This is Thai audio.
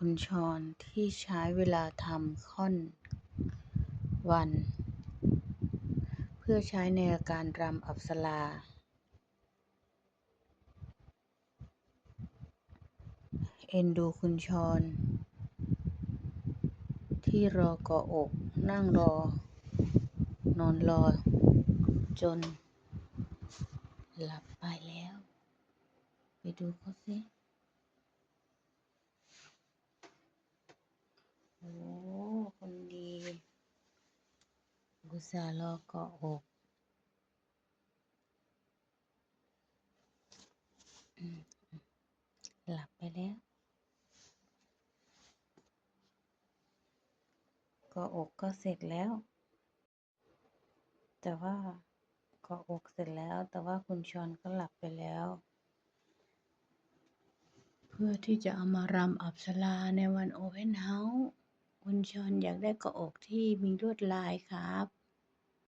คุณชรที่ใช้เวลาทำค่อน วัน เพื่อใช้ในการรำอัปสราเอ็นดูคุณชรที่รอเกาะอก นั่งรอ นอนรอ จน หลับไปแล้ว ไปดูเขาสิ โอ้ คนดี อุตส่าห์รอเกาะอกหลับไปแล้วกาะอกก็เสร็จแล้ว แต่ว่ากาะอกเสร็จแล้ว แต่ว่าคุณชรก็หลับไปแล้ว เพื่อที่จะเอามารำอัปสราในวันโอเพนเฮาส์คุณชรอยากได้กาะอกที่มีลวดลายครับ